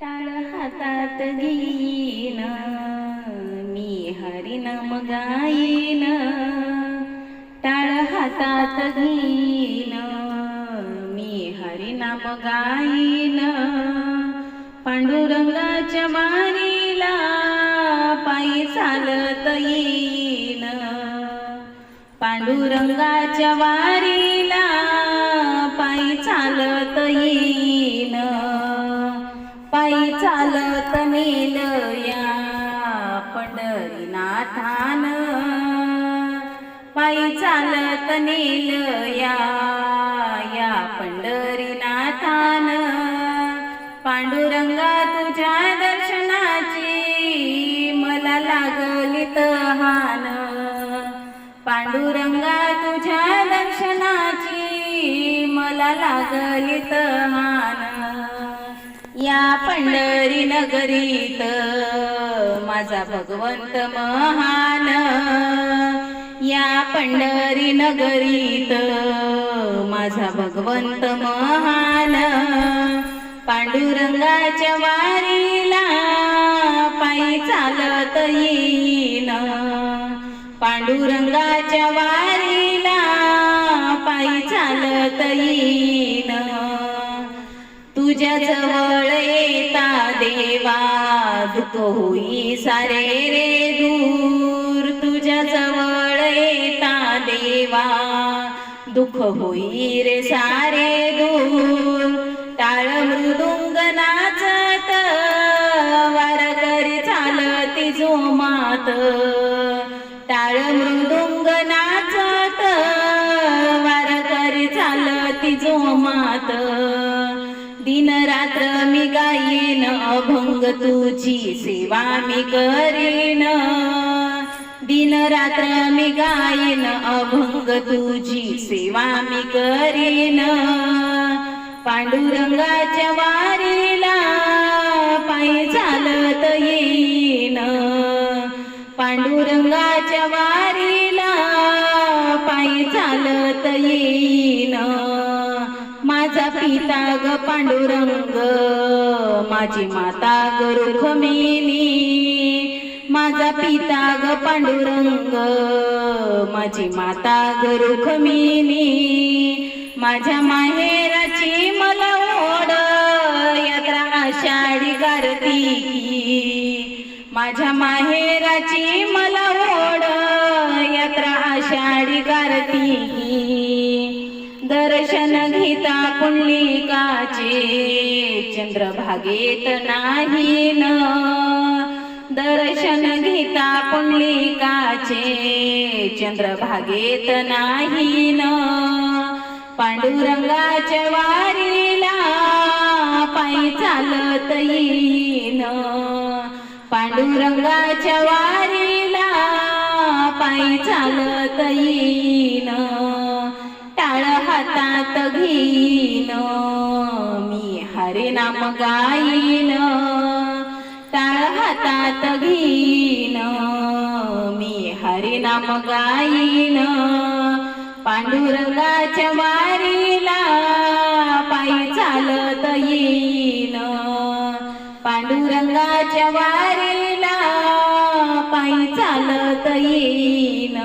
टाळ हातात घेईन. मी हरिनाम गाईन टाळ हातात घेईन. मी हरिनाम गाईन पांडुरंगाच्या वारीला पायी चालत येईन. पांडुरंगाच्या वारीला पायी चालत येईन. या पंढरीनाथान. पायी चालत नेलया या पंढरीनाथान. पांडुरंगा तुझ्या दर्शनाची मला लागली तहान. पांडुरंगा तुझ्या दर्शनाची मला लागली तहान. पंढरी नगरीत माझा भगवंत महान. या पंढरी नगरीत माझा भगवंत महान. पांडुरंगाच्या वारीला पायी चालत येईन. पांडुरंगाच्या वारीला पायी चालत येईन. तुझ्या जवळ येता देवा दुःख होई सारे रे दूर. तुझ्या जवळ येता देवा दुःख होई रे सारे दूर. टाळ मृदुंग नाचत वारकरी चालती जोमात. टाळ मृदुंग नाचत वारकरी चालती जोमात. दिन रात्र मी गायीन अभंग तुझी सेवा मी करीन. दिन रात्र मी गायीन अभंग तुझी सेवा मी करीन. पांडुरंगाच्या वारीला पायी चालत येईन. पांडुरंगाच्या वारीला पायी चालत येईन. माझा पिता ग पांडुरंग माझी माता ग रुक्मिणी. माझा पिता ग पांडुरंग माझी माता ग रुक्मिणी. माझ्या माहेराची मला ओढ यात्रा आषाढी कार्तिकी माझ्या माहेराची मला ओढ यात्रा आषाढी कार्तिकी दर्शन घेता पुंडलिकाचे. चंद्रभागेत नाही न दर्शन घेता कुंडलिकाचे चंद्रभागेत नाही न पांडुरंगाच्या वारीला पायी चालत येईन. पांडुरंगाच्या वारीला पायी चालत येईन. घेईन मी हरे नाम गाईन टाळ हातात घेईन मी हरे नाम गाईन पांडुरंगाच्या वारीला पायी चालत येईन. पांडुरंगाच्या वारीला पायी चालत येईन.